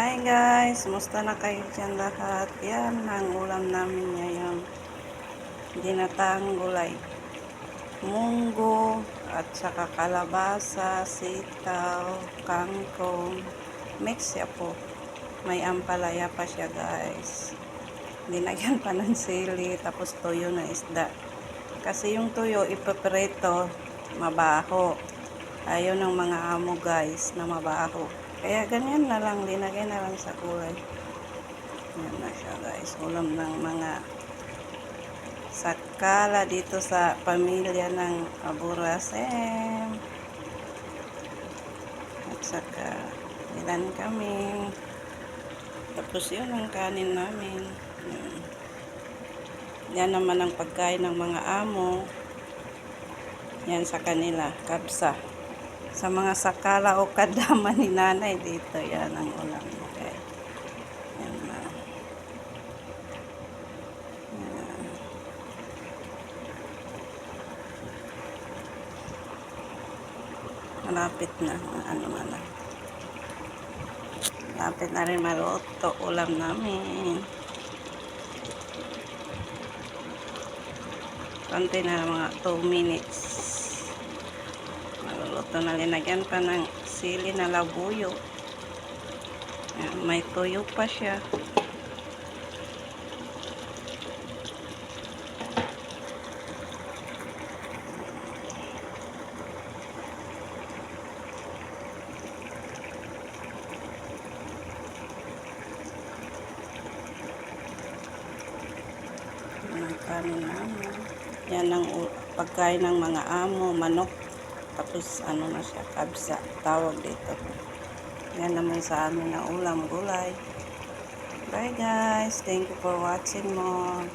Hi guys, musta na kayo dyan lahat? Yan ang ulam namin ngayon. Ginatang gulay. Munggo, at saka kalabasa, sitaw, kangkong. Mix siya po. May ampalaya pa siya guys. Dinagyan pa ng sili, tapos toyo na isda. Kasi yung tuyo, ipaprito, mabaho. Ayaw ng mga amo guys na mabaho. Kaya ganyan na lang, linagay na lang sa kulay. Yan na siya guys. Ulam ng mga sakala dito sa pamilya ng Aburasem. At saka ilan kami. Tapos yun ang kanin namin. Yan. Yan naman ang pagkain ng mga amo. Yan sa kanila, kapsa. Sa mga sakala o kadama ni nanay dito, yan ang ulam. Okay. Yan na. Yan. Malapit na. Ano man na. Malapit na rin maluto. Ulam namin. Konti na mga 2 minutes. Maluluto na linagyan pa ng sili na labuyo. Ayan, may tuyo pa siya. Ang kanin. Yan ang pagkain ng mga amo, manok. Tapos ano na siya, kabsa, tawag dito. Yan naman sa amin na ulam, gulay. Bye guys, thank you for watching more.